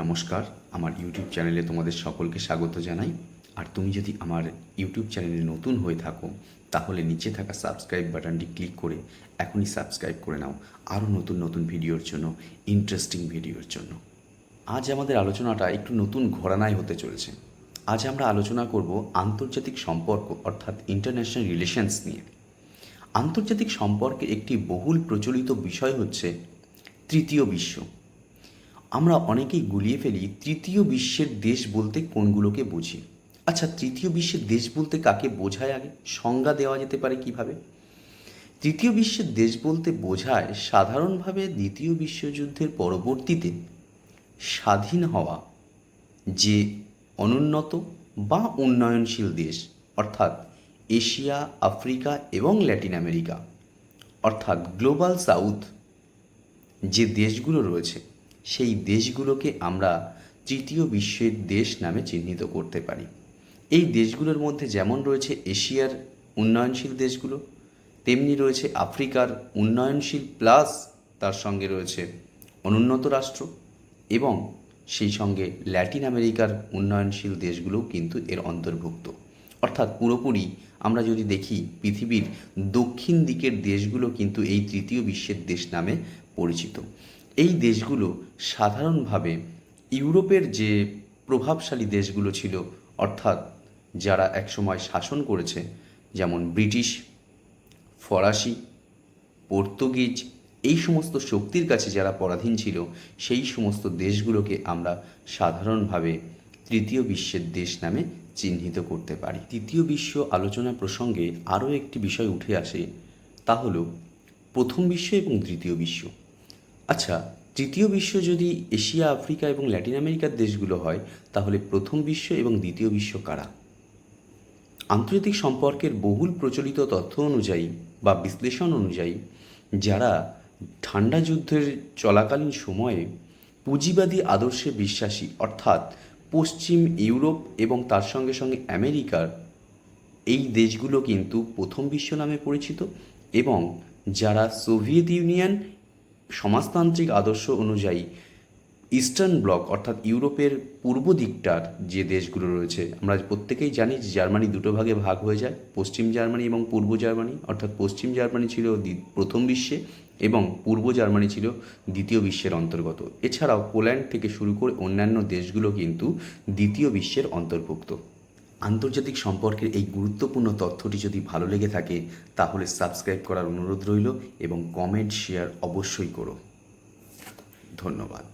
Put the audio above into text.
নমস্কার, আমার ইউটিউব চ্যানেলে তোমাদের সকলকে স্বাগত জানাই। আর তুমি যদি আমার ইউটিউব চ্যানেলে নতুন হয়ে থাকো, তাহলে নিচে থাকা সাবস্ক্রাইব বাটনটি ক্লিক করে এখনই সাবস্ক্রাইব করে নাও। আরও নতুন নতুন ভিডিওর জন্য ইন্টারেস্টিং ভিডিওর জন্য। আজ আমাদের আলোচনাটা একটু নতুন ঘোরানায় হতে চলেছে। আজ আমরা আলোচনা করব আন্তর্জাতিক সম্পর্ক, অর্থাৎ ইন্টারন্যাশনাল রিলেশনস নিয়ে। আন্তর্জাতিক সম্পর্কের একটি বহুল প্রচলিত বিষয় হচ্ছে তৃতীয় বিশ্ব। আমরা অনেকেই গুলিয়ে ফেলি তৃতীয় বিশ্বের দেশ বলতে কোনগুলোকে বুঝি? আচ্ছা তৃতীয় বিশ্বের দেশ বলতে কাকে বোঝায় আগে? সংজ্ঞা দেওয়া যেতে পারে কীভাবে? তৃতীয় বিশ্বের দেশ বলতে বোঝায় সাধারণভাবে দ্বিতীয় বিশ্বযুদ্ধের পরবর্তীতে স্বাধীন হওয়া যে অনুন্নত বা উন্নয়নশীল দেশ, অর্থাৎ এশিয়া, আফ্রিকা এবং ল্যাটিন আমেরিকা, অর্থাৎ গ্লোবাল সাউথ যে দেশগুলো রয়েছে। সেই দেশগুলোকে আমরা তৃতীয় বিশ্বের দেশ নামে চিহ্নিত করতে পারি। এই দেশগুলোর মধ্যে যেমন রয়েছে এশিয়ার উন্নয়নশীল দেশগুলো, তেমনি রয়েছে আফ্রিকার উন্নয়নশীল প্লাস তার সঙ্গে রয়েছে অনুন্নত রাষ্ট্র এবং সেই সঙ্গে ল্যাটিন আমেরিকার উন্নয়নশীল দেশগুলোও কিন্তু এর অন্তর্ভুক্ত। অর্থাৎ পুরোপুরি আমরা যদি দেখি, পৃথিবীর দক্ষিণ দিকের দেশগুলো কিন্তু এই তৃতীয় বিশ্বের দেশ নামে পরিচিত। এই দেশগুলো সাধারণভাবে ইউরোপের যে প্রভাবশালী দেশগুলো ছিল, অর্থাৎ যারা একসময় শাসন করেছে, যেমন ব্রিটিশ, ফরাসি, পর্তুগিজ, এই সমস্ত শক্তির কাছে যারা পরাধীন ছিল, সেই সমস্ত দেশগুলোকে আমরা সাধারণভাবে তৃতীয় বিশ্বের দেশ নামে চিহ্নিত করতে পারি। তৃতীয় বিশ্ব আলোচনা প্রসঙ্গে আরও একটি বিষয় উঠে আসে, তা হল প্রথম বিশ্ব এবং তৃতীয় বিশ্ব। আচ্ছা তৃতীয় বিশ্ব যদি এশিয়া, আফ্রিকা এবং ল্যাটিন আমেরিকার দেশগুলো হয়, তাহলে প্রথম বিশ্ব এবং দ্বিতীয় বিশ্ব কারা? আন্তর্জাতিক সম্পর্কের বহুল প্রচলিত তথ্য অনুযায়ী বা বিশ্লেষণ অনুযায়ী, যারা ঠান্ডা যুদ্ধের চলাকালীন সময়ে পুঁজিবাদী আদর্শে বিশ্বাসী, অর্থাৎ পশ্চিম ইউরোপ এবং তার সঙ্গে সঙ্গে আমেরিকার, এই দেশগুলো কিন্তু প্রথম বিশ্ব নামে পরিচিত এবং যারা সোভিয়েত ইউনিয়ন সমাজতান্ত্রিক আদর্শ অনুযায়ী ইস্টার্ন ব্লক, অর্থাৎ ইউরোপের পূর্ব দিকটার যে দেশগুলো রয়েছে, আমরা প্রত্যেকেই জানি যে জার্মানি দুটো ভাগে ভাগ হয়ে যায়, পশ্চিম জার্মানি এবং পূর্ব জার্মানি। অর্থাৎ পশ্চিম জার্মানি ছিল প্রথম বিশ্বে এবং পূর্ব জার্মানি ছিল দ্বিতীয় বিশ্বের অন্তর্গত। এছাড়াও পোল্যান্ড থেকে শুরু করে অন্যান্য দেশগুলো কিন্তু দ্বিতীয় বিশ্বের অন্তর্ভুক্ত। আন্তর্জাতিক সম্পর্কের এই গুরুত্বপূর্ণ তথ্যটি যদি ভালো লেগে থাকে, তাহলে সাবস্ক্রাইব করার অনুরোধ রইল এবং কমেন্ট শেয়ার অবশ্যই করো। ধন্যবাদ।